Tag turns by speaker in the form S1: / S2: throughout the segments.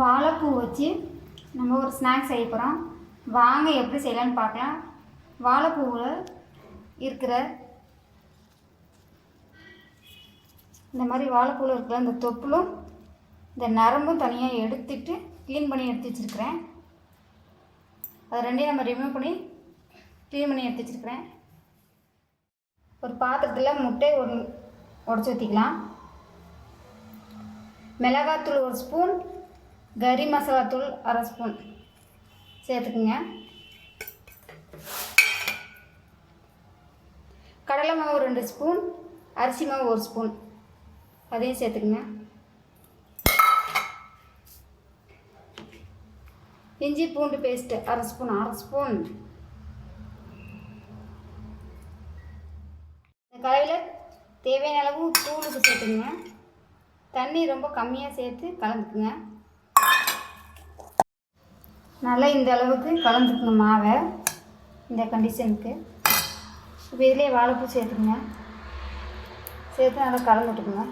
S1: வாழைப்பூ வச்சு நம்ம ஒரு ஸ்நாக்ஸ் செய்ய போகிறோம் வாங்க எப்படி செய்யலாம்னு பார்க்கலாம். வாழைப்பூவில் இருக்கிற இந்த மாதிரி வாழைப்பூவில் இருக்கிற இந்த தொப்புளும் இந்த நரம்பும் தனியாக எடுத்துட்டு க்ளீன் பண்ணி எடுத்து வச்சுருக்கிறேன். அது ரெண்டையும் நம்ம ரிமூவ் பண்ணி க்ளீன் பண்ணி எடுத்து வச்சுருக்கிறேன். ஒரு பாத்திரத்தில் முட்டை ஒரு உடச்சி ஊற்றிக்கலாம் மிளகாத்தூள் ஒரு ஸ்பூன் கறி தூள் அரை ஸ்பூன். சேர்த்துக்குங்க. கடலை மாவு ரெண்டு ஸ்பூன் அரிசி மாவு ஒரு ஸ்பூன். அதையும் சேர்த்துக்குங்க. இஞ்சி பூண்டு பேஸ்ட்டு அரை ஸ்பூன் அரை ஸ்பூன். இந்த கலையில் தேவையான அளவு தூளுக்கு சேர்த்துக்குங்க. தண்ணி ரொம்ப கம்மியாக சேர்த்து கலந்துக்குங்க. நல்லா இந்த அளவுக்கு கலந்துக்கணும் மாவை இந்த கண்டிஷனுக்கு இப்போ இதிலே வாழைப்பூ சேர்த்துக்குங்க. சேர்த்து நல்லா கலந்து விட்டுக்குங்க.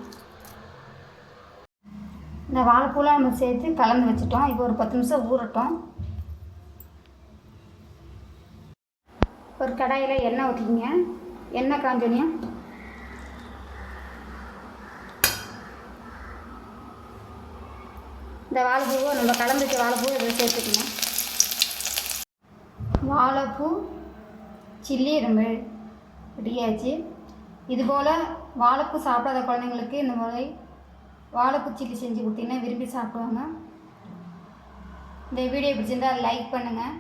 S1: இந்த வாழைப்பூலாம் நம்ம சேர்த்து கலந்து வச்சுட்டோம். இப்போ ஒரு பத்து நிமிஷம் ஊறட்டும். ஒரு கடாயில் எண்ணெய் ஊற்றிக்கிங்க எண்ணெய் காஞ்சோனியும் இந்த வாழைப்பூவை நம்ம கலந்து வச்ச வாழைப்பூவை இதில் சேர்த்துக்கணும் வாழைப்பூ சில்லி ரொம்ப ரெடியாச்சு. இதுபோல் வாழைப்பூ சாப்பிடாத குழந்தைங்களுக்கு இந்த முறை வாழைப்பூ சில்லி செஞ்சு கொடுத்தீங்கன்னா விரும்பி சாப்பிடுவாங்க. இந்த வீடியோ பிடிச்சிருந்தால் லைக் பண்ணுங்கள்